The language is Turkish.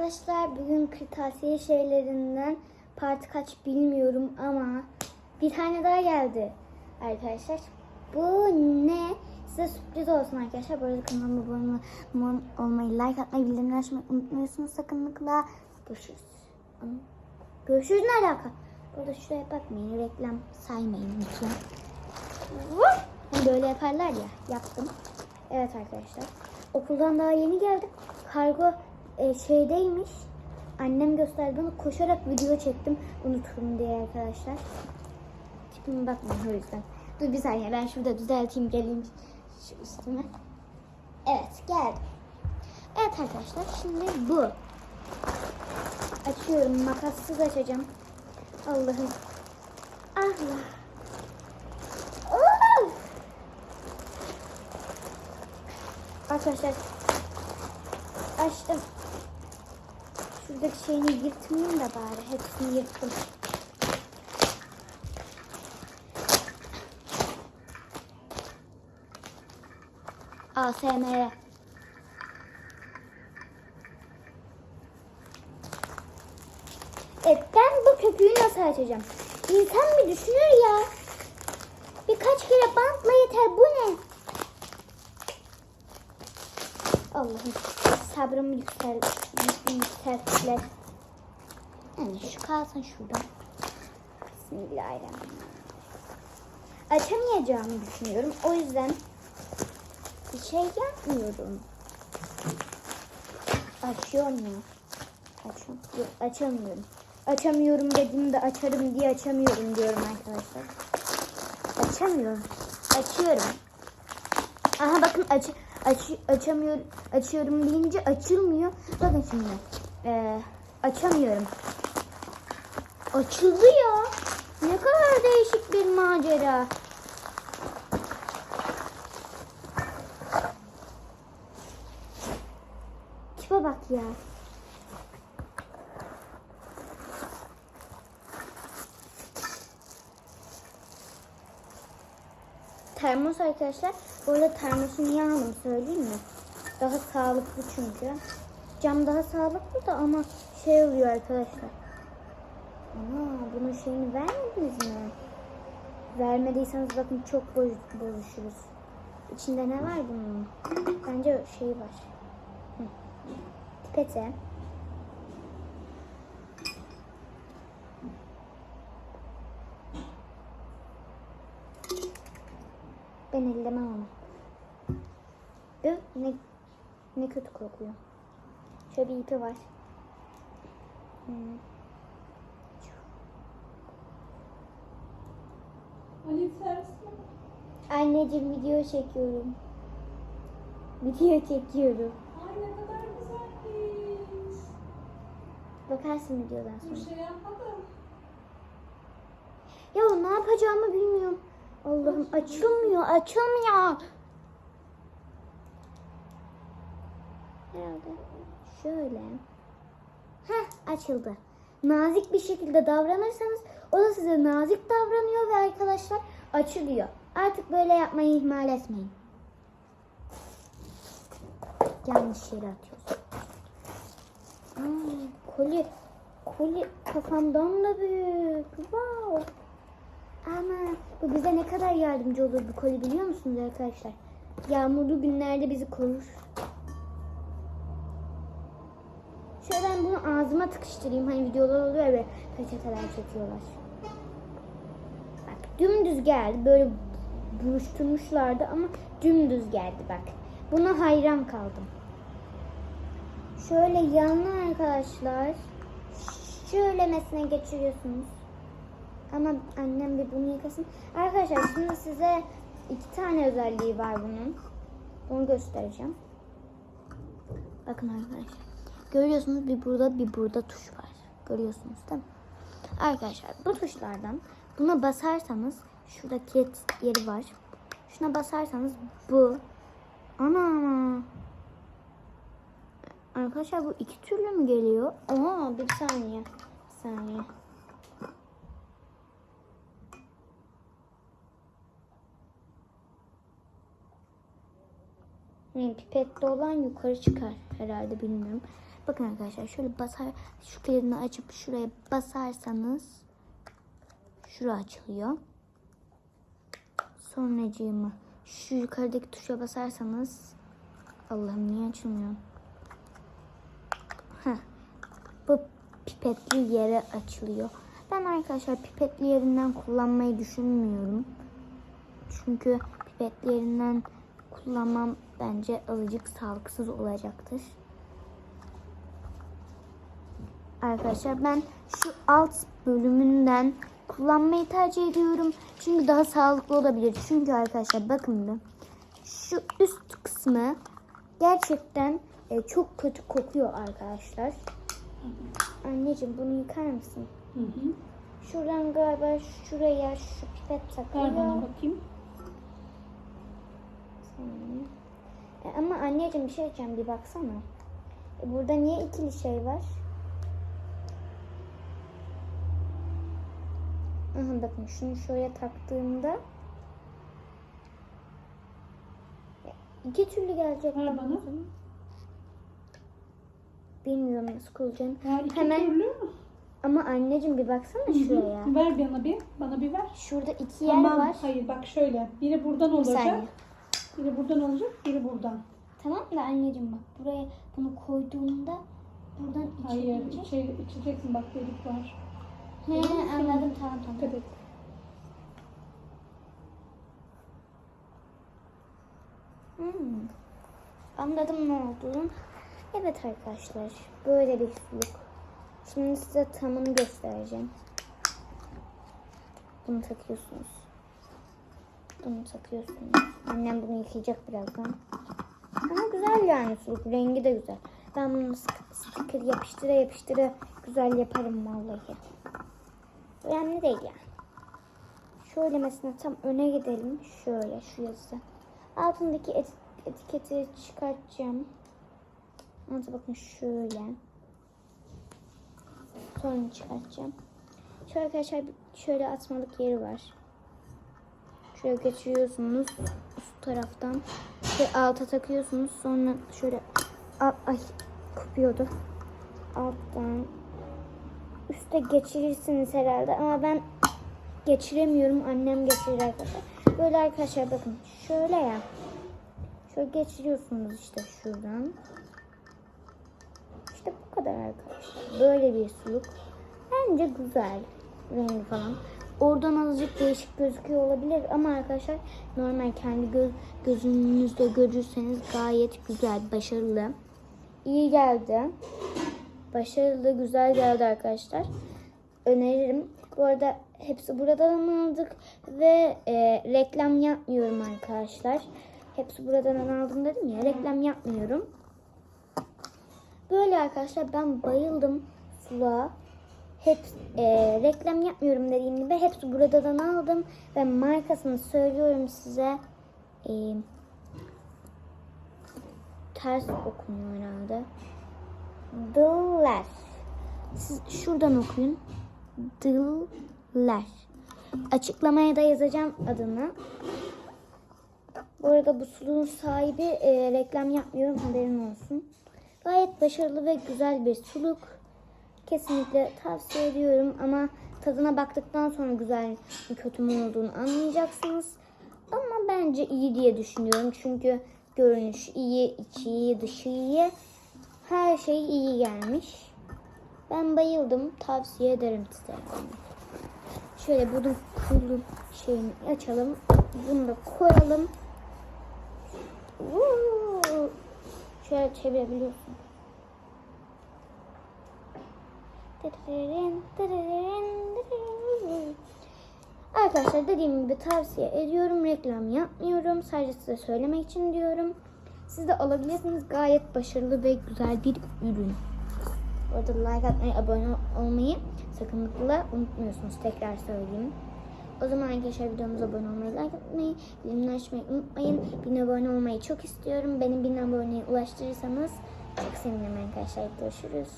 arkadaşlar bugün kırtasiye şeylerinden part kaç bilmiyorum ama bir tane daha geldi arkadaşlar. Bu ne? Size sürpriz olsun arkadaşlar. Bu arada kanalıma abone olma- olmayı, like atmayı, bildirimleri açmayı unutmuyorsunuz sakınlıkla. Görüşürüz. Görüşürüz ne alaka? Burada şuraya bakmayın. Reklam saymayın lütfen. Böyle yaparlar ya. Yaptım. Evet arkadaşlar. Okuldan daha yeni geldim. Kargo e, şeydeymiş. Annem gösterdi bana. Koşarak video çektim. Unuturum diye arkadaşlar. Tipime bakmayın o yüzden. Dur bir saniye ben şurada düzelteyim geleyim şu üstüme. Evet geldim. Evet arkadaşlar şimdi bu. Açıyorum. Makassız açacağım. Allah'ım. Allah. Of! Arkadaşlar açtım. Şuradaki şeyini yırtmayayım da bari. Hepsini yırttım. ASMR. Evet ben bu köpüğü nasıl açacağım? İnsan bir düşünür ya. Birkaç kere bantla yeter. Bu ne? Allah'ım sabrımı yükselttiler. Yani şu kalsın şurada. Bismillahirrahmanirrahim. Açamayacağımı düşünüyorum. O yüzden bir şey yapmıyorum. Açıyorum ya. Açıyorum. Yok, açamıyorum. Açamıyorum dediğimde açarım diye açamıyorum diyorum arkadaşlar. Açamıyorum. Açıyorum. Aha bakın aç, aç açamıyorum. Açıyorum deyince açılmıyor. Bakın şimdi. Ee, açamıyorum. Açıldı ya. Ne kadar değişik bir macera. Tipe bak ya. Termos arkadaşlar. Bu arada termosu niye aldım söyleyeyim mi? Daha sağlıklı çünkü. Cam daha sağlıklı da ama şey oluyor arkadaşlar. Ama bunun şeyini vermediniz mi? Vermediyseniz bakın çok boz- bozuşuruz. İçinde ne var bunun? Bence şey var. Hı. Pipete. Ben ellemem. Üh, ne, ne kötü kokuyor. Şöyle bir ipi var. Hmm. Ali? Anneciğim video çekiyorum. Video çekiyorum. Ay ne kadar güzelmiş. Bakarsın videodan Bir sonra. şey yapmadım. Ya ne yapacağımı bilmiyorum. Allah'ım açılmıyor, açılmıyor. Herhalde şöyle. Heh açıldı. Nazik bir şekilde davranırsanız o da size nazik davranıyor ve arkadaşlar açılıyor. Artık böyle yapmayı ihmal etmeyin. Yanlış yere atıyorsun. Aa, koli, koli kafamdan da büyük. Wow. Ama bu bize ne kadar yardımcı olur bu koli biliyor musunuz arkadaşlar? Yağmurlu günlerde bizi korur. Şöyle ben bunu ağzıma tıkıştırayım. Hani videolar oluyor ve peçeteler çekiyorlar. Bak dümdüz geldi. Böyle buruşturmuşlardı ama dümdüz geldi bak. Buna hayran kaldım. Şöyle yanına arkadaşlar şöyle mesine geçiriyorsunuz. Ama annem bir bunu yıkasın. Arkadaşlar şimdi size iki tane özelliği var bunun. Onu göstereceğim. Bakın arkadaşlar. Görüyorsunuz bir burada bir burada tuş var. Görüyorsunuz değil mi? Arkadaşlar bu tuşlardan buna basarsanız şurada kilit yeri var. Şuna basarsanız bu ana Arkadaşlar bu iki türlü mü geliyor? Aa bir saniye. Bir saniye. Pipette olan yukarı çıkar herhalde bilmiyorum. Bakın arkadaşlar şöyle basar şu kilidini açıp şuraya basarsanız şura açılıyor. Sonracığımı şu yukarıdaki tuşa basarsanız Allah'ım niye açılmıyor? Bu pipetli yere açılıyor. Ben arkadaşlar pipetli yerinden kullanmayı düşünmüyorum. Çünkü pipetli yerinden kullanmam bence azıcık sağlıksız olacaktır. Arkadaşlar ben şu alt bölümünden kullanmayı tercih ediyorum. Çünkü daha sağlıklı olabilir. Çünkü arkadaşlar bakın bir. Şu üst kısmı gerçekten e, çok kötü kokuyor arkadaşlar. Anneciğim bunu yıkar mısın? Hı hı. Şuradan galiba şuraya şu pipet Ver takılıyor. bana bakayım. Saniye. E, ama anneciğim bir şey diyeceğim bir baksana. E, burada niye ikili şey var? Aha bakın şunu şuraya taktığımda iki türlü gelecek. Ver bana. Bilmiyorum nasıl kuracağım. Ver iki Hemen türlü. ama anneciğim bir baksana Hı hı. şuraya. Ver bana bir. Bana bir ver. Şurada iki yer var. Hayır bak şöyle. Biri buradan Bir olacak. saniye. Biri buradan olacak. Biri buradan. Tamam da anneciğim bak buraya bunu koyduğumda buradan içeri Hayır. içeri, içeceksin bak delik var. He anladım tamam tamam. Dikkat et. Hmm. Anladım ne olduğunu. Evet arkadaşlar böyle bir suluk. Şimdi size tamını göstereceğim. Bunu takıyorsunuz. Bunu takıyorsunuz. Annem bunu yıkayacak birazdan. Ama güzel yani suluk. Rengi de güzel. Ben bunu sticker yapıştıra yapıştıra güzel yaparım vallahi. Önemli değil yani. Şöyle mesela tam öne gidelim. Şöyle şu yazı. Altındaki et- etiketi çıkartacağım. Altı bakın şöyle. Sonra çıkartacağım. Şöyle arkadaşlar şöyle atmalık yeri var. Şöyle geçiriyorsunuz üst taraftan ve alta takıyorsunuz. Sonra şöyle al, ay kopuyordu. Alttan üste geçirirsiniz herhalde ama ben geçiremiyorum. Annem geçirir arkadaşlar. Böyle arkadaşlar bakın şöyle ya. Şöyle geçiriyorsunuz işte şuradan. İşte bu kadar arkadaşlar. Böyle bir suluk. Bence güzel. Rengi falan. Oradan azıcık değişik gözüküyor olabilir ama arkadaşlar normal kendi göz, gözünüzde görürseniz gayet güzel, başarılı. İyi geldi. Başarılı, güzel geldi arkadaşlar. Öneririm. Bu arada hepsi buradan aldık ve e, reklam yapmıyorum arkadaşlar. Hepsi buradan aldım dedim ya reklam yapmıyorum. Böyle arkadaşlar ben bayıldım suluğa. Hep e, reklam yapmıyorum dediğim gibi hepsi buradan aldım ve markasını söylüyorum size. E, ters okunuyor herhalde. Diller. Siz şuradan okuyun. Diller. Açıklamaya da yazacağım adını. Bu arada bu suluğun sahibi e, reklam yapmıyorum haberin olsun. Gayet başarılı ve güzel bir suluk. Kesinlikle tavsiye ediyorum ama tadına baktıktan sonra güzel mi kötü mü olduğunu anlayacaksınız. Ama bence iyi diye düşünüyorum. Çünkü görünüş iyi, içi iyi, dışı iyi. Her şey iyi gelmiş. Ben bayıldım. Tavsiye ederim size. Şöyle bunun kulu şeyini açalım. Bunu da koyalım. Şöyle çevirebiliyorsun. Arkadaşlar dediğim gibi tavsiye ediyorum. Reklam yapmıyorum. Sadece size söylemek için diyorum. Siz de alabilirsiniz. Gayet başarılı ve güzel bir ürün. Orada like atmayı, abone olmayı sakınlıkla unutmuyorsunuz. Tekrar söyleyeyim. O zaman arkadaşlar videomuza abone olmayı, like atmayı, bildirimleri açmayı unutmayın. Bin abone olmayı çok istiyorum. Beni bin aboneye ulaştırırsanız çok sevinirim arkadaşlar. Görüşürüz.